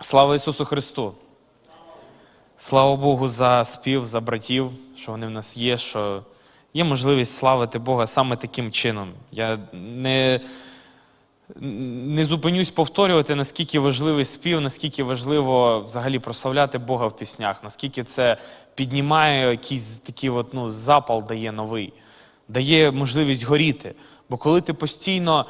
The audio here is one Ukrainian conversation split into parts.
Слава Ісусу Христу! Слава Богу за спів, за братів, що вони в нас є, що є можливість славити Бога саме таким чином. Я не, не зупинюсь повторювати, наскільки важливий спів, наскільки важливо взагалі прославляти Бога в піснях, наскільки це піднімає якийсь такий от, ну, запал дає новий, дає можливість горіти. Бо коли ти постійно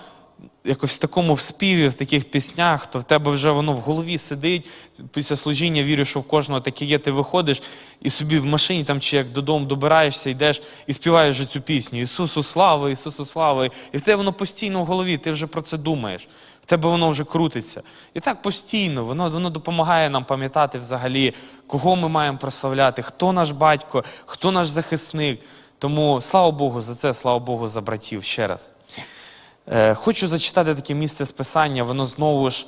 якось в такому співі, в таких піснях, то в тебе вже воно в голові сидить. Після служіння вірю, що в кожного таке є, ти виходиш і собі в машині там чи як додому добираєшся, йдеш і співаєш цю пісню. Ісусу слава, Ісусу слава. І в тебе воно постійно в голові, ти вже про це думаєш. В тебе воно вже крутиться. І так постійно, воно, воно допомагає нам пам'ятати взагалі, кого ми маємо прославляти, хто наш батько, хто наш захисник. Тому слава Богу за це, слава Богу за братів ще раз. Е, Хочу зачитати таке місце з Писання, воно знову ж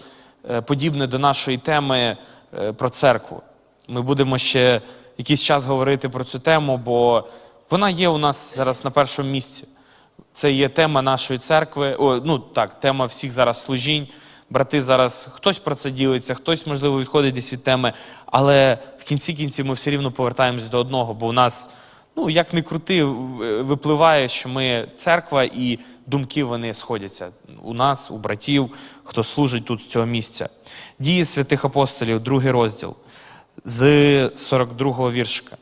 е, подібне до нашої теми е, про церкву. Ми будемо ще якийсь час говорити про цю тему, бо вона є у нас зараз на першому місці. Це є тема нашої церкви, о, ну так, тема всіх зараз служінь. Брати зараз хтось про це ділиться, хтось, можливо, відходить десь від теми, але в кінці кінців ми все рівно повертаємось до одного, бо у нас, ну як не крути, випливає, що ми церква і думки вони сходяться у нас, у братів, хто служить тут з цього місця. Дії святих апостолів, другий розділ з 42-го віршика.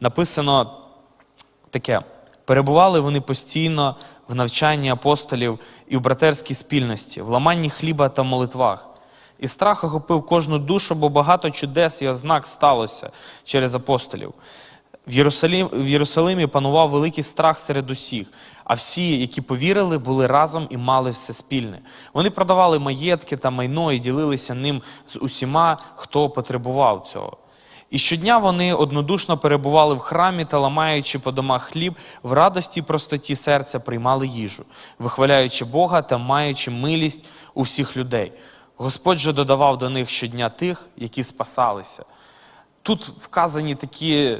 Написано таке: перебували вони постійно в навчанні апостолів і в братерській спільності, в ламанні хліба та молитвах. І страх охопив кожну душу, бо багато чудес і ознак сталося через апостолів. В, Єрусалим, в Єрусалимі панував великий страх серед усіх, а всі, які повірили, були разом і мали все спільне. Вони продавали маєтки та майно і ділилися ним з усіма, хто потребував цього. І щодня вони однодушно перебували в храмі та, ламаючи по домах хліб, в радості і простоті серця приймали їжу, вихваляючи Бога та маючи милість у всіх людей. Господь же додавав до них щодня тих, які спасалися. Тут вказані такі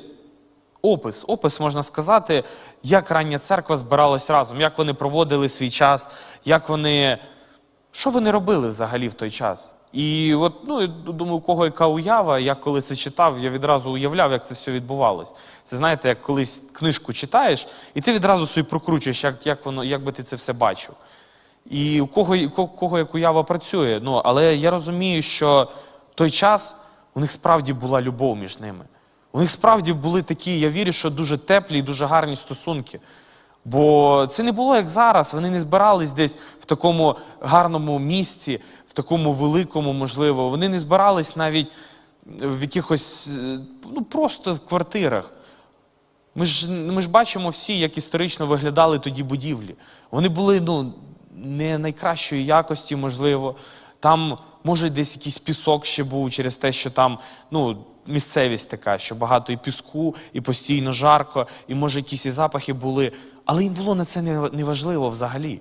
опис, опис можна сказати, як рання церква збиралась разом, як вони проводили свій час, як вони. Що вони робили взагалі в той час? І от, ну, думаю, у кого яка уява, я коли це читав, я відразу уявляв, як це все відбувалось. Це знаєте, як колись книжку читаєш, і ти відразу собі прокручуєш, як, як, воно, як би ти це все бачив. І у кого, у кого як уява працює. Ну, але я розумію, що в той час у них справді була любов між ними. У них справді були такі, я вірю, що дуже теплі і дуже гарні стосунки. Бо це не було як зараз. Вони не збирались десь в такому гарному місці, в такому великому, можливо. Вони не збирались навіть в якихось, е, ну просто в квартирах. Ми ж, ми ж бачимо всі, як історично виглядали тоді будівлі. Вони були ну, не найкращої якості, можливо. Там, може, десь якийсь пісок ще був через те, що там ну, місцевість така, що багато і піску, і постійно жарко, і може якісь і запахи були. Але їм було на це не не взагалі.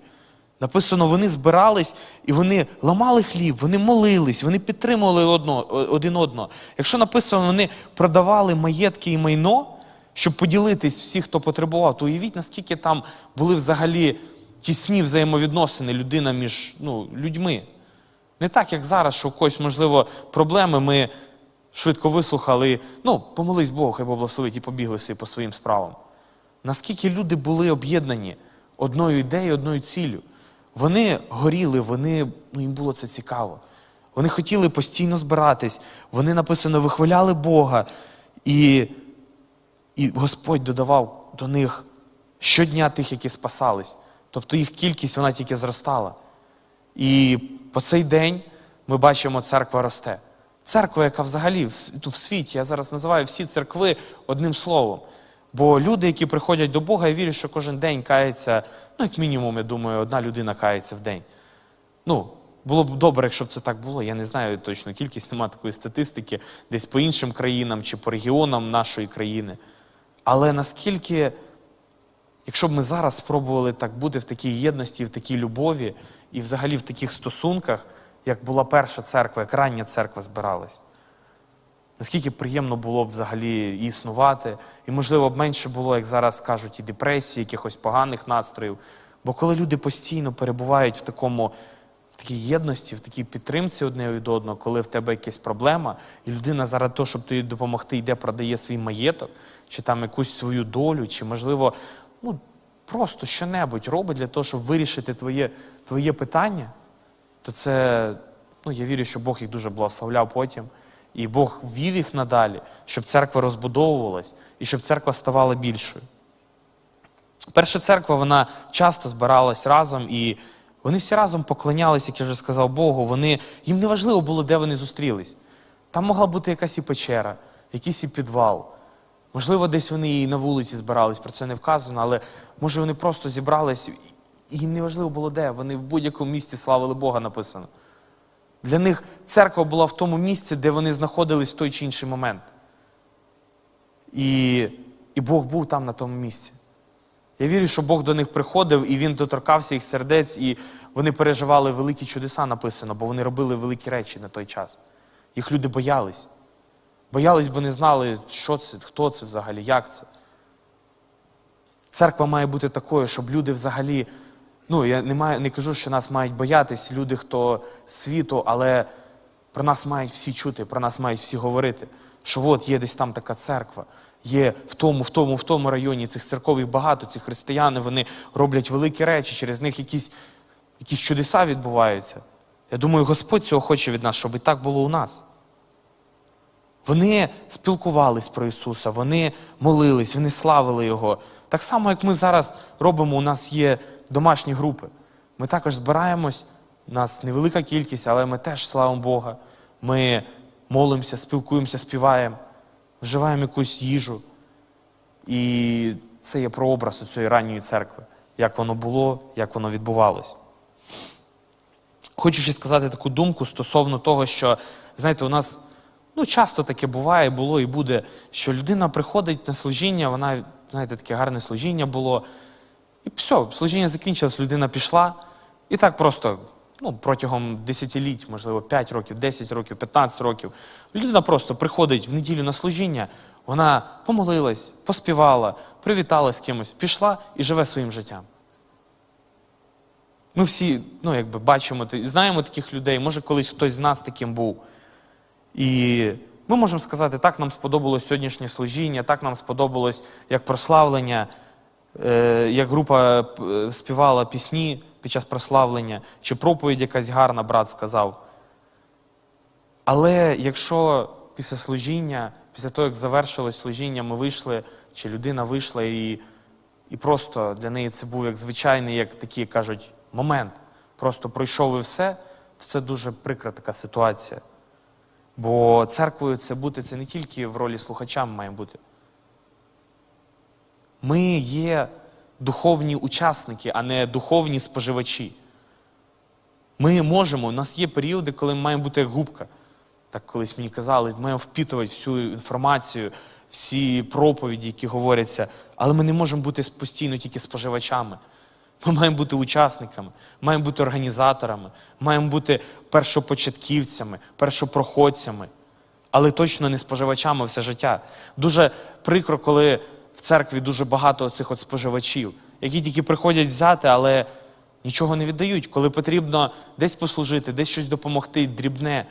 Написано, вони збирались і вони ламали хліб, вони молились, вони підтримували одно, один одного. Якщо написано, вони продавали маєтки і майно, щоб поділитись всі, хто потребував, то уявіть, наскільки там були взагалі тісні взаємовідносини людина між ну, людьми. Не так, як зараз, що у когось, можливо, проблеми ми швидко вислухали, ну, помолись Богу, хай благословить і побігли собі по своїм справам. Наскільки люди були об'єднані одною ідеєю, одною ціллю. Вони горіли, вони, ну, їм було це цікаво. Вони хотіли постійно збиратись, вони написано, вихваляли Бога. І, і Господь додавав до них щодня тих, які спасались. Тобто їх кількість вона тільки зростала. І по цей день ми бачимо, церква росте. Церква, яка взагалі в, світі, я зараз називаю всі церкви одним словом. Бо люди, які приходять до Бога, я вірю, що кожен день кається, ну, як мінімум, я думаю, одна людина кається в день. Ну, було б добре, якщо б це так було. Я не знаю точно кількість, немає такої статистики, десь по іншим країнам чи по регіонам нашої країни. Але наскільки, якщо б ми зараз спробували так бути в такій єдності, в такій любові і взагалі в таких стосунках, як була перша церква, як рання церква збиралась, наскільки приємно було б взагалі існувати, і, можливо, б менше було, як зараз кажуть, і депресії, якихось поганих настроїв. Бо коли люди постійно перебувають в такому в такій єдності, в такій підтримці одне від одного, коли в тебе якась проблема, і людина заради того, щоб тобі допомогти, йде, продає свій маєток, чи там якусь свою долю, чи, можливо, ну, просто що-небудь робить для того, щоб вирішити твоє, твоє питання, то це, ну, я вірю, що Бог їх дуже благословляв потім. І Бог вів їх надалі, щоб церква розбудовувалась і щоб церква ставала більшою. Перша церква вона часто збиралась разом, і вони всі разом поклонялись, як я вже сказав, Богу. Вони, їм не важливо було, де вони зустрілись. Там могла бути якась і печера, якийсь і підвал. Можливо, десь вони і на вулиці збирались, про це не вказано, але може вони просто зібрались, і їм не важливо було де. Вони в будь-якому місці славили Бога написано. Для них церква була в тому місці, де вони знаходились в той чи інший момент. І, і Бог був там на тому місці. Я вірю, що Бог до них приходив, і Він доторкався їх сердець, і вони переживали великі чудеса, написано, бо вони робили великі речі на той час. Їх люди боялись. Боялись, бо не знали, що це, хто це взагалі, як це. Церква має бути такою, щоб люди взагалі. Ну, я не, маю, не кажу, що нас мають боятись люди, хто світу, але про нас мають всі чути, про нас мають всі говорити. Що от є десь там така церква, є в тому, в тому, в тому районі цих церкових багато, ці християни, вони роблять великі речі, через них якісь, якісь чудеса відбуваються. Я думаю, Господь цього хоче від нас, щоб і так було у нас. Вони спілкувались про Ісуса, вони молились, вони славили Його. Так само, як ми зараз робимо, у нас є домашні групи. Ми також збираємось, у нас невелика кількість, але ми теж славимо Бога. Ми молимося, спілкуємося, співаємо, вживаємо якусь їжу. І це є прообраз у цієї ранньої церкви, як воно було, як воно відбувалось. Хочу ще сказати таку думку стосовно того, що, знаєте, у нас ну, часто таке буває, було і буде, що людина приходить на служіння, вона, знаєте, таке гарне служіння було. І все, служіння закінчилось, людина пішла. І так просто ну, протягом десятиліть, можливо, 5 років, 10 років, 15 років. Людина просто приходить в неділю на служіння, вона помолилась, поспівала, привіталась з кимось, пішла і живе своїм життям. Ми всі ну, якби бачимо, знаємо таких людей, може колись хтось з нас таким був. І ми можемо сказати, так нам сподобалось сьогоднішнє служіння, так нам сподобалось як прославлення, е, як група е, співала пісні під час прославлення, чи проповідь якась гарна, брат сказав. Але якщо після служіння, після того, як завершилось служіння, ми вийшли, чи людина вийшла, і, і просто для неї це був як звичайний, як такі кажуть, момент, просто пройшов і все, то це дуже прикра така ситуація. Бо церквою це бути це не тільки в ролі слухача маємо бути. Ми є духовні учасники, а не духовні споживачі. Ми можемо, у нас є періоди, коли ми маємо бути як губка. Так колись мені казали, маємо впітувати всю інформацію, всі проповіді, які говоряться, але ми не можемо бути постійно тільки споживачами. Ми маємо бути учасниками, маємо бути організаторами, маємо бути першопочатківцями, першопроходцями, але точно не споживачами все життя. Дуже прикро, коли в церкві дуже багато цих от споживачів, які тільки приходять взяти, але нічого не віддають. Коли потрібно десь послужити, десь щось допомогти, дрібне,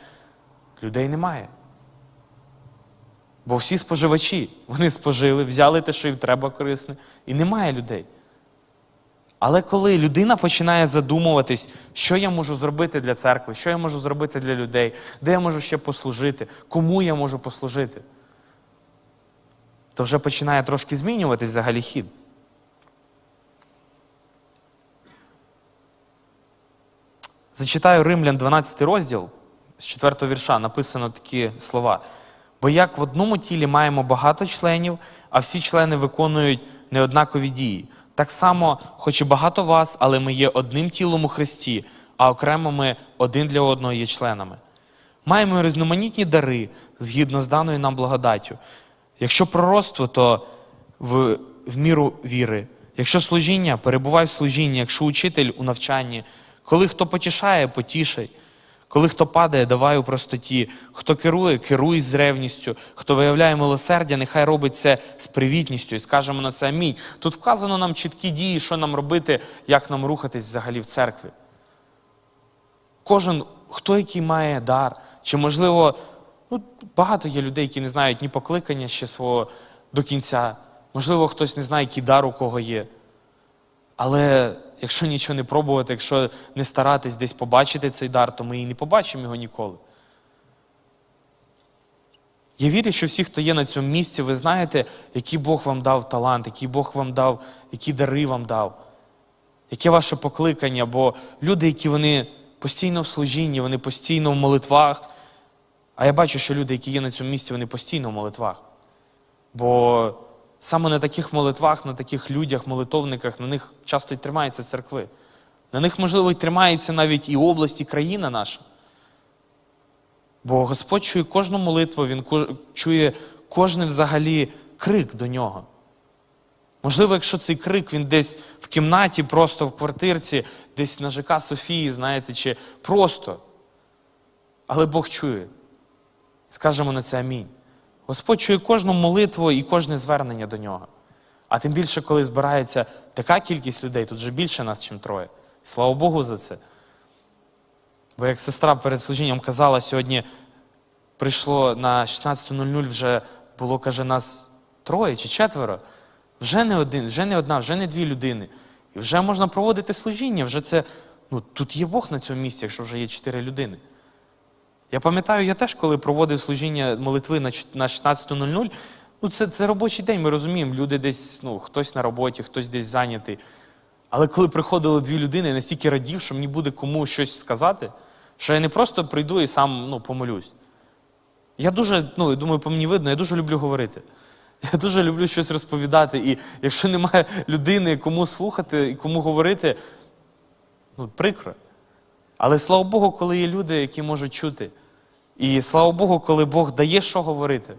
людей немає. Бо всі споживачі, вони спожили, взяли те, що їм треба корисне, і немає людей. Але коли людина починає задумуватись, що я можу зробити для церкви, що я можу зробити для людей, де я можу ще послужити, кому я можу послужити, то вже починає трошки змінюватись взагалі хід. Зачитаю Римлян 12 розділ з 4 вірша написано такі слова. Бо як в одному тілі маємо багато членів, а всі члени виконують неоднакові дії. Так само, хоч і багато вас, але ми є одним тілом у Христі, а окремо ми один для одного є членами. Маємо різноманітні дари згідно з даною нам благодаттю. Якщо пророцтво, то в, в міру віри. Якщо служіння, перебувай в служінні, якщо учитель у навчанні, коли хто потішає, потішай. Коли хто падає, давай у простоті. Хто керує, керуй з ревністю. Хто виявляє милосердя, нехай робить це з привітністю. І скажемо на це амінь. Тут вказано нам чіткі дії, що нам робити, як нам рухатись взагалі в церкві. Кожен, хто який має дар, чи можливо, ну, багато є людей, які не знають ні покликання ще свого до кінця. Можливо, хтось не знає, який дар у кого є. Але якщо нічого не пробувати, якщо не старатись десь побачити цей дар, то ми і не побачимо його ніколи. Я вірю, що всі, хто є на цьому місці, ви знаєте, який Бог вам дав талант, який Бог вам дав, які дари вам дав, яке ваше покликання, бо люди, які вони постійно в служінні, вони постійно в молитвах. А я бачу, що люди, які є на цьому місці, вони постійно в молитвах. Бо саме на таких молитвах, на таких людях, молитовниках, на них часто й тримаються церкви. На них, можливо, й тримається навіть і область, і країна наша. Бо Господь чує кожну молитву, Він чує кожен взагалі крик до нього. Можливо, якщо цей крик він десь в кімнаті, просто в квартирці, десь на ЖК Софії, знаєте, чи просто. Але Бог чує. Скажемо на це амінь. Господь чує кожну молитву і кожне звернення до нього. А тим більше, коли збирається така кількість людей, тут вже більше нас, ніж троє. Слава Богу за це. Бо як сестра перед служінням казала, сьогодні прийшло на 16.00 вже було, каже, нас троє чи четверо. Вже не один, вже не одна, вже не дві людини. І вже можна проводити служіння. Вже це, ну, тут є Бог на цьому місці, якщо вже є чотири людини. Я пам'ятаю, я теж, коли проводив служіння молитви на 16.00, ну це, це робочий день, ми розуміємо, люди десь, ну, хтось на роботі, хтось десь зайнятий. Але коли приходили дві людини, я настільки радів, що мені буде кому щось сказати, що я не просто прийду і сам ну, помолюсь. Я дуже, ну, думаю, по мені видно, я дуже люблю говорити. Я дуже люблю щось розповідати. І якщо немає людини, кому слухати і кому говорити, ну, прикро. Але слава Богу, коли є люди, які можуть чути. І слава Богу, коли Бог дає що говорити.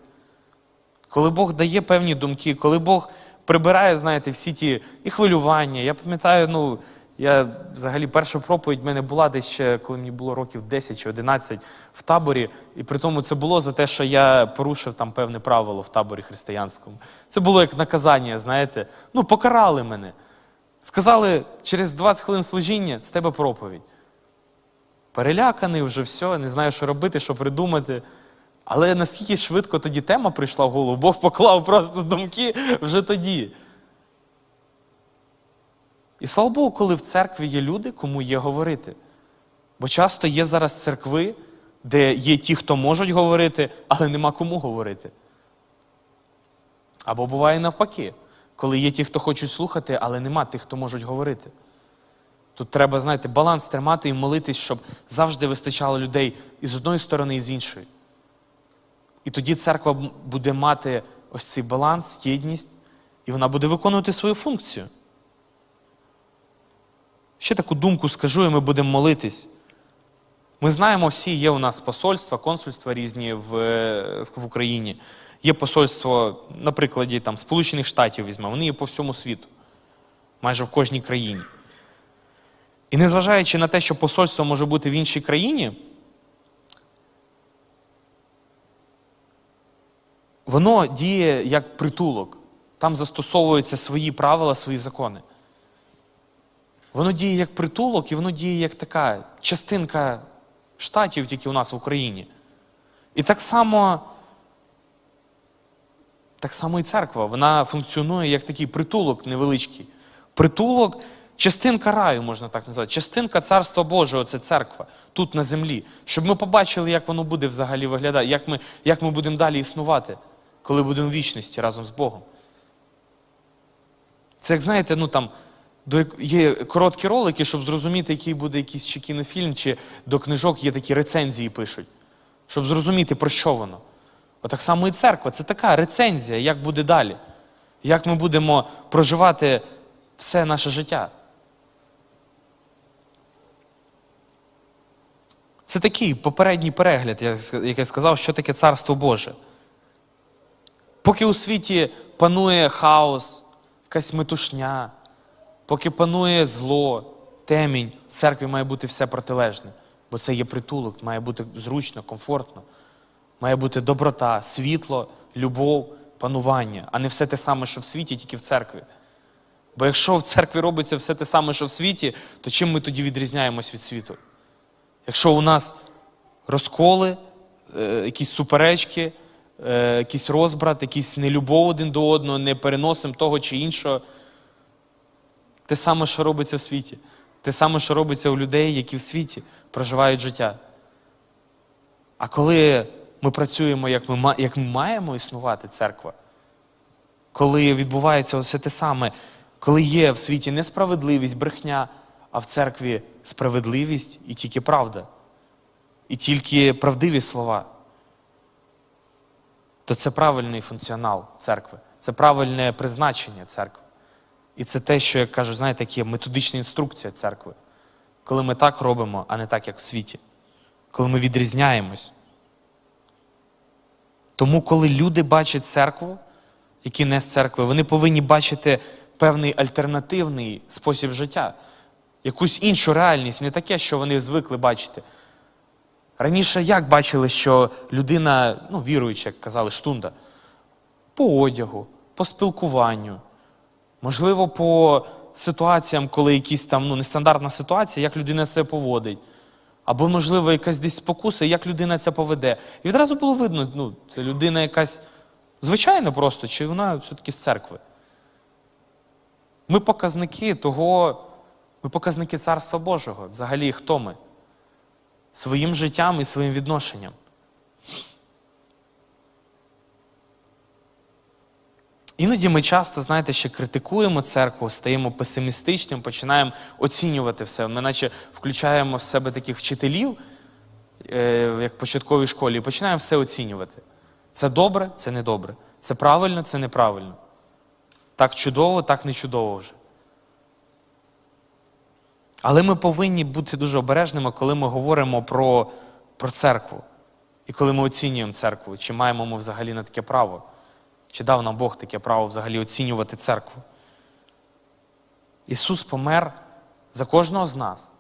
Коли Бог дає певні думки, коли Бог прибирає, знаєте, всі ті і хвилювання. Я пам'ятаю, ну, я взагалі перша проповідь в мене була десь ще, коли мені було років 10 чи 11 в таборі. І при тому це було за те, що я порушив там певне правило в таборі християнському. Це було як наказання, знаєте. Ну, покарали мене. Сказали, через 20 хвилин служіння з тебе проповідь. Переляканий вже все, не знаю, що робити, що придумати. Але наскільки швидко тоді тема прийшла в голову, Бог поклав просто думки вже тоді. І слава Богу, коли в церкві є люди, кому є говорити. Бо часто є зараз церкви, де є ті, хто можуть говорити, але нема кому говорити. Або буває навпаки, коли є ті, хто хочуть слухати, але нема тих, хто можуть говорити. Тут треба, знаєте, баланс тримати і молитись, щоб завжди вистачало людей і з одної сторони, і з іншої. І тоді церква буде мати ось цей баланс, єдність, і вона буде виконувати свою функцію. Ще таку думку скажу, і ми будемо молитись. Ми знаємо всі, є у нас посольства, консульства різні в, в Україні. Є посольство, на прикладі там, Сполучених Штатів візьмемо, вони є по всьому світу, майже в кожній країні. І незважаючи на те, що посольство може бути в іншій країні, воно діє як притулок. Там застосовуються свої правила, свої закони. Воно діє як притулок, і воно діє як така частинка штатів, тільки у нас в Україні. І так само, так само і церква, вона функціонує як такий притулок невеличкий. Притулок, частинка раю, можна так назвати, частинка Царства Божого це церква тут на землі. Щоб ми побачили, як воно буде взагалі виглядати, як ми, як ми будемо далі існувати, коли будемо в вічності разом з Богом. Це як знаєте, ну там до є короткі ролики, щоб зрозуміти, який буде якийсь чи кінофільм, чи до книжок є такі рецензії пишуть, щоб зрозуміти, про що воно. Отак само і церква. Це така рецензія, як буде далі, як ми будемо проживати все наше життя. Це такий попередній перегляд, як я сказав, що таке царство Боже. Поки у світі панує хаос, якась метушня, поки панує зло, темінь, в церкві має бути все протилежне, бо це є притулок, має бути зручно, комфортно, має бути доброта, світло, любов, панування, а не все те саме, що в світі, тільки в церкві. Бо якщо в церкві робиться все те саме, що в світі, то чим ми тоді відрізняємось від світу? Якщо у нас розколи, е, якісь суперечки, е, якийсь розбрат, якийсь нелюбов один до одного, не переносимо того чи іншого, те саме, що робиться в світі. Те саме, що робиться у людей, які в світі проживають життя. А коли ми працюємо, як ми, як ми маємо існувати, церква, коли відбувається все те саме, коли є в світі несправедливість, брехня, а в церкві справедливість і тільки правда, і тільки правдиві слова, то це правильний функціонал церкви, це правильне призначення церкви. І це те, що я кажу, знаєте, як є методична інструкція церкви, коли ми так робимо, а не так, як в світі, коли ми відрізняємось. Тому, коли люди бачать церкву, які не з церкви, вони повинні бачити певний альтернативний спосіб життя, якусь іншу реальність, не таке, що вони звикли бачити. Раніше як бачили, що людина, ну, віруюча, як казали, штунда, по одягу, по спілкуванню, можливо, по ситуаціям, коли якісь там ну, нестандартна ситуація, як людина себе поводить. Або, можливо, якась десь спокуса, як людина це поведе. І відразу було видно, ну, це людина якась звичайна просто, чи вона все-таки з церкви. Ми показники того, ми показники Царства Божого. Взагалі, хто ми? Своїм життям і своїм відношенням. Іноді ми часто, знаєте, ще критикуємо церкву, стаємо песимістичним, починаємо оцінювати все. Ми наче включаємо в себе таких вчителів, е, як в початковій школі, і починаємо все оцінювати. Це добре, це не добре. Це правильно, це неправильно. Так чудово, так не чудово вже. Але ми повинні бути дуже обережними, коли ми говоримо про, про церкву. І коли ми оцінюємо церкву, чи маємо ми взагалі на таке право. Чи дав нам Бог таке право взагалі оцінювати церкву? Ісус помер за кожного з нас.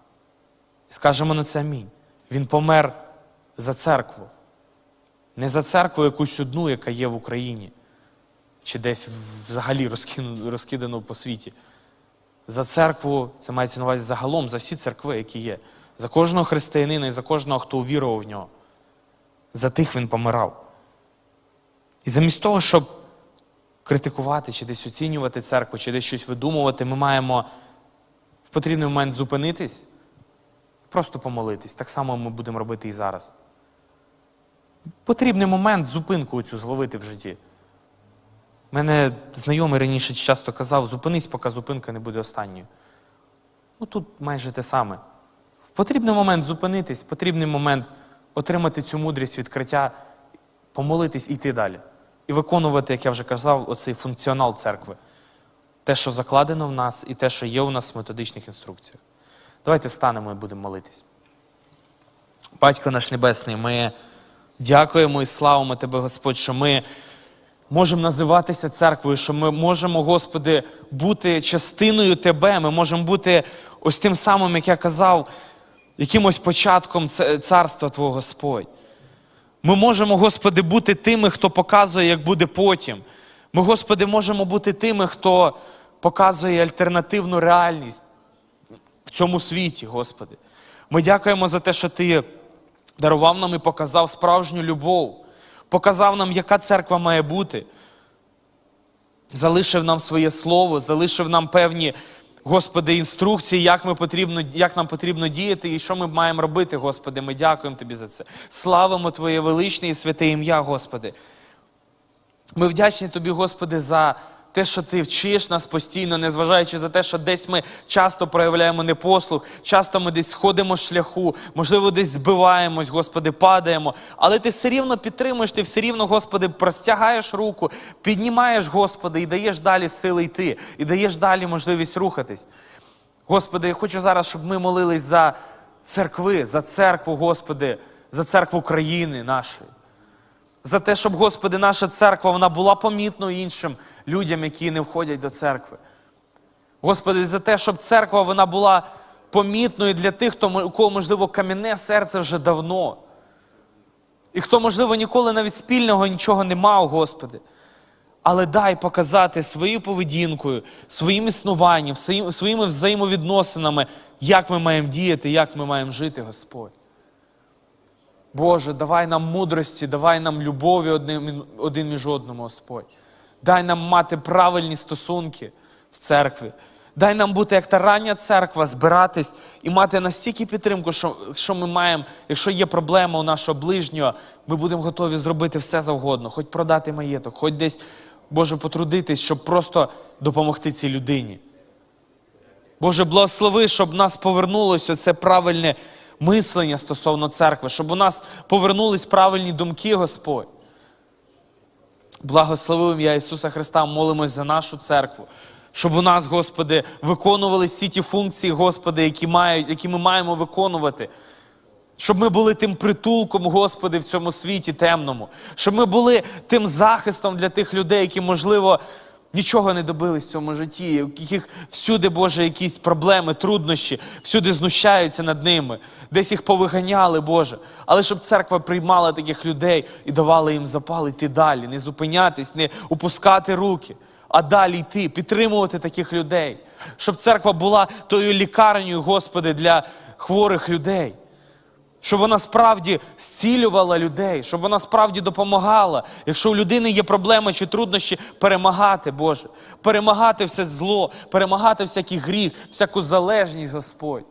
І скажемо на це амінь. Він помер за церкву. Не за церкву якусь одну, яка є в Україні, чи десь взагалі розкидану по світі. За церкву, це мається на увазі загалом, за всі церкви, які є. За кожного християнина і за кожного, хто увірував в нього. За тих він помирав. І замість того, щоб критикувати чи десь оцінювати церкву, чи десь щось видумувати, ми маємо в потрібний момент зупинитись, просто помолитись. Так само ми будемо робити і зараз. Потрібний момент зупинку цю зловити в житті. Мене знайомий раніше часто казав, зупинись, поки зупинка не буде останньою. Ну тут майже те саме. В потрібний момент зупинитись, в потрібний момент отримати цю мудрість відкриття, помолитись і йти далі. І виконувати, як я вже казав, оцей функціонал церкви. Те, що закладено в нас, і те, що є у нас в методичних інструкціях. Давайте встанемо і будемо молитись. Батько наш Небесний, ми дякуємо і славимо Тебе, Господь, що ми можемо називатися церквою, що ми можемо, Господи, бути частиною Тебе. Ми можемо бути ось тим самим, як я казав, якимось початком царства Твого Господь. Ми можемо, Господи, бути тими, хто показує, як буде потім. Ми, Господи, можемо бути тими, хто показує альтернативну реальність в цьому світі, Господи. Ми дякуємо за те, що Ти дарував нам і показав справжню любов, показав нам, яка церква має бути. Залишив нам своє слово, залишив нам певні, Господи, інструкції, як, ми потрібно, як нам потрібно діяти і що ми маємо робити, Господи. Ми дякуємо Тобі за це. Славимо Твоє величне і святе ім'я, Господи. Ми вдячні Тобі, Господи, за те, що Ти вчиш нас постійно, незважаючи за те, що десь ми часто проявляємо непослух, часто ми десь сходимо шляху, можливо, десь збиваємось, Господи, падаємо. Але Ти все рівно підтримуєш, Ти все рівно, Господи, простягаєш руку, піднімаєш, Господи, і даєш далі сили йти, і даєш далі можливість рухатись. Господи, я хочу зараз, щоб ми молились за церкви, за церкву, Господи, за церкву країни нашої за те, щоб, Господи, наша церква вона була помітною іншим людям, які не входять до церкви. Господи, за те, щоб церква вона була помітною для тих, хто, у кого, можливо, кам'яне серце вже давно. І хто, можливо, ніколи навіть спільного нічого не мав, Господи. Але дай показати своєю поведінкою, своїм існуванням, своїми взаємовідносинами, як ми маємо діяти, як ми маємо жити, Господь. Боже, давай нам мудрості, давай нам любові один, між одному, Господь. Дай нам мати правильні стосунки в церкві. Дай нам бути як та рання церква, збиратись і мати настільки підтримку, що, що ми маємо, якщо є проблема у нашого ближнього, ми будемо готові зробити все завгодно, хоч продати маєток, хоч десь, Боже, потрудитись, щоб просто допомогти цій людині. Боже, благослови, щоб нас повернулося це правильне мислення стосовно церкви, щоб у нас повернулись правильні думки, Господь. Благослови ім'я Ісуса Христа, молимось за нашу церкву. Щоб у нас, Господи, виконували всі ті функції, Господи, які, мають, які ми маємо виконувати. Щоб ми були тим притулком, Господи, в цьому світі темному. Щоб ми були тим захистом для тих людей, які, можливо, нічого не добились в цьому житті, у яких всюди, Боже, якісь проблеми, труднощі, всюди знущаються над ними, десь їх повиганяли, Боже. Але щоб церква приймала таких людей і давала їм запал йти далі, не зупинятись, не опускати руки, а далі йти, підтримувати таких людей. Щоб церква була тою лікарнею, Господи, для хворих людей щоб вона справді зцілювала людей, щоб вона справді допомагала. Якщо у людини є проблеми чи труднощі, перемагати, Боже, перемагати все зло, перемагати всякий гріх, всяку залежність, Господь.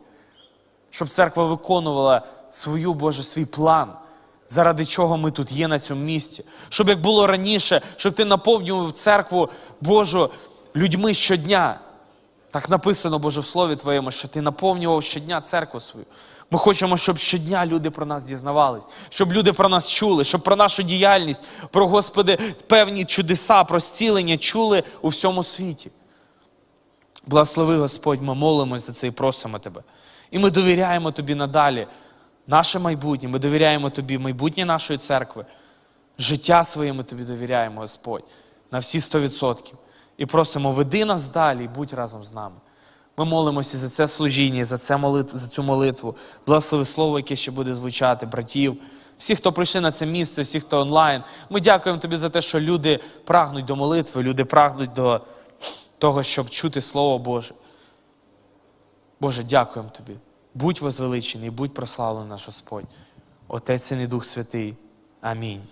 Щоб церква виконувала свою, Боже, свій план, заради чого ми тут є на цьому місці. Щоб як було раніше, щоб ти наповнював церкву Божу людьми щодня. Так написано, Боже, в Слові Твоєму, що ти наповнював щодня церкву свою. Ми хочемо, щоб щодня люди про нас дізнавались, щоб люди про нас чули, щоб про нашу діяльність, про Господи, певні чудеса, про зцілення чули у всьому світі. Благослови, Господь, ми молимось за це і просимо Тебе. І ми довіряємо Тобі надалі наше майбутнє, ми довіряємо Тобі майбутнє нашої церкви, життя своє ми Тобі довіряємо, Господь, на всі 100%. І просимо, веди нас далі і будь разом з нами. Ми молимося за це служіння, за, це молитву, за цю молитву. Благослови слово, яке ще буде звучати, братів, всі, хто прийшли на це місце, всі, хто онлайн. Ми дякуємо тобі за те, що люди прагнуть до молитви, люди прагнуть до того, щоб чути Слово Боже. Боже, дякуємо тобі. Будь возвеличений, будь прославлений наш Господь. Отець Син і Дух Святий. Амінь.